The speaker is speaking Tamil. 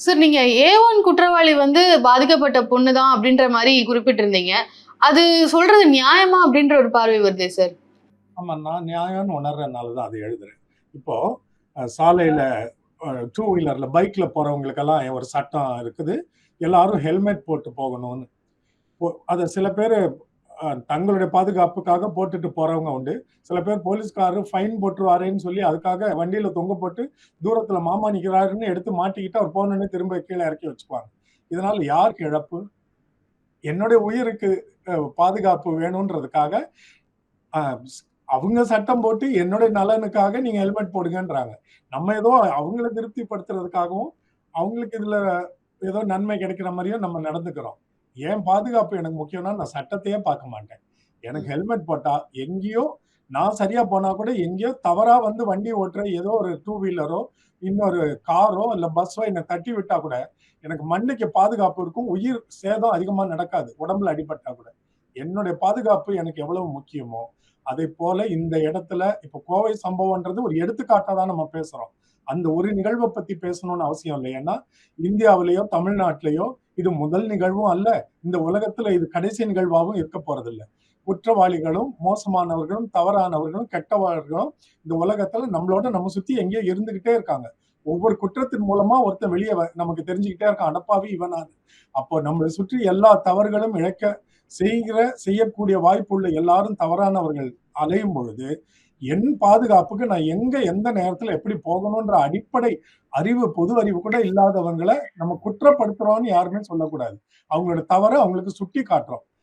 சார் நீங்க ஏ ஒன் குற்றவாளி வந்து பாதிக்கப்பட்ட பொண்ணு தான் அப்படின்ற மாதிரி குறிப்பிட்டிருந்தீங்க. அது சொல்றது நியாயமா அப்படின்ற ஒரு பார்வை வருதே சார் ஆமா நான் நியாயம்னு உணர்றதுனால தான் அதை எழுதுறேன். இப்போ சாலையில் சாலையில டூ வீலர்ல பைக்ல போறவங்களுக்கெல்லாம் ஒரு சட்டம் இருக்குது. எல்லாரும் ஹெல்மெட் போட்டு போகணும்னு. போ- அதை சில பேர் தங்களுடைய பாதுகாப்புக்காக போட்டுட்டு போறவங்க உண்டு. சில பேர் போலீஸ்காரர் ஃபைன் போட்டுருவாரேன்னு சொல்லி அதுக்காக வண்டியில தொங்க போட்டு தூரத்துல மாமா நிக்கிறாருன்னு எடுத்து மாட்டிக்கிட்டு அவர் போனோடனே திரும்ப கீழே இறக்கி வச்சுக்குவாங்க. இதனால யாருக்கு இழப்பு? என்னுடைய உயிருக்கு பாதுகாப்பு வேணுன்றதுக்காக அவங்க சட்டம் போட்டு என்னுடைய நலனுக்காக நீங்க ஹெல்மெட் போடுங்கன்றாங்க. நம்ம ஏதோ அவங்கள திருப்திப்படுத்துறதுக்காகவும் அவங்களுக்கு இதுல ஏதோ நன்மை கிடைக்கிற மாதிரியும் நம்ம நடந்துக்கிறோம். ஏன் பாதுகாப்பு எனக்கு முக்கியம்னா நான் சட்டத்தையே பார்க்க மாட்டேன். எனக்கு ஹெல்மெட் போட்டா எங்கேயோ நான் சரியா போனா கூட எங்கேயோ தவறா வந்து வண்டி ஓட்டுற ஏதோ ஒரு டூ வீலரோ இன்னொரு காரோ இல்ல பஸ்ஸோ என்னை தட்டி விட்டா கூட எனக்கு மண்ணுக்கு பாதுகாப்பு இருக்கும் உயிர் சேதம் அதிகமா நடக்காது உடம்புல அடிபட்டா கூட. என்னுடைய பாதுகாப்பு எனக்கு எவ்வளவு முக்கியமோ அதே போல இந்த இடத்துல இப்ப கோவை சம்பவம்ன்றது ஒரு எடுத்துக்காட்டா தான் நம்ம பேசுறோம். அந்த ஒரு நிகழ்வை பத்தி பேசணும்னு அவசியம் இல்லை. ஏன்னா இந்தியாவிலேயோ தமிழ்நாட்டிலேயோ இது முதல் நிகழ்வும் அல்ல. இந்த உலகத்துல இது கடைசி நிகழ்வாகவும் இருக்க போறதில்ல. குற்றவாளிகளும் மோசமானவர்களும் தவறானவர்களும் கெட்டவர்களும் இந்த உலகத்துல நம்மளோட நம்ம சுத்தி எங்கேயோ இருந்துகிட்டே இருக்காங்க. ஒவ்வொரு குற்றத்தின் மூலமா ஒருத்தன் வெளியே நமக்கு தெரிஞ்சுக்கிட்டே இருக்கான். அடப்பாவி இவனாது அப்போ நம்மளை சுற்றி எல்லா தவறுகளும் இழக்க செய்கிற செய்யக்கூடிய வாய்ப்புள்ள எல்லாரும் தவறானவர்கள் அலையும் பொழுது என் பாதுகாப்புக்கு நான் எங்க எந்த நேரத்துல எப்படி போகணும்ன்ற அடிப்படை அறிவு பொது அறிவு கூட இல்லாதவங்களை நம்ம குற்றப்படுத்துறோம்னு யாருமே சொல்லக்கூடாது. அவங்களோட தவறை அவங்களுக்கு சுட்டி காட்டுறோம்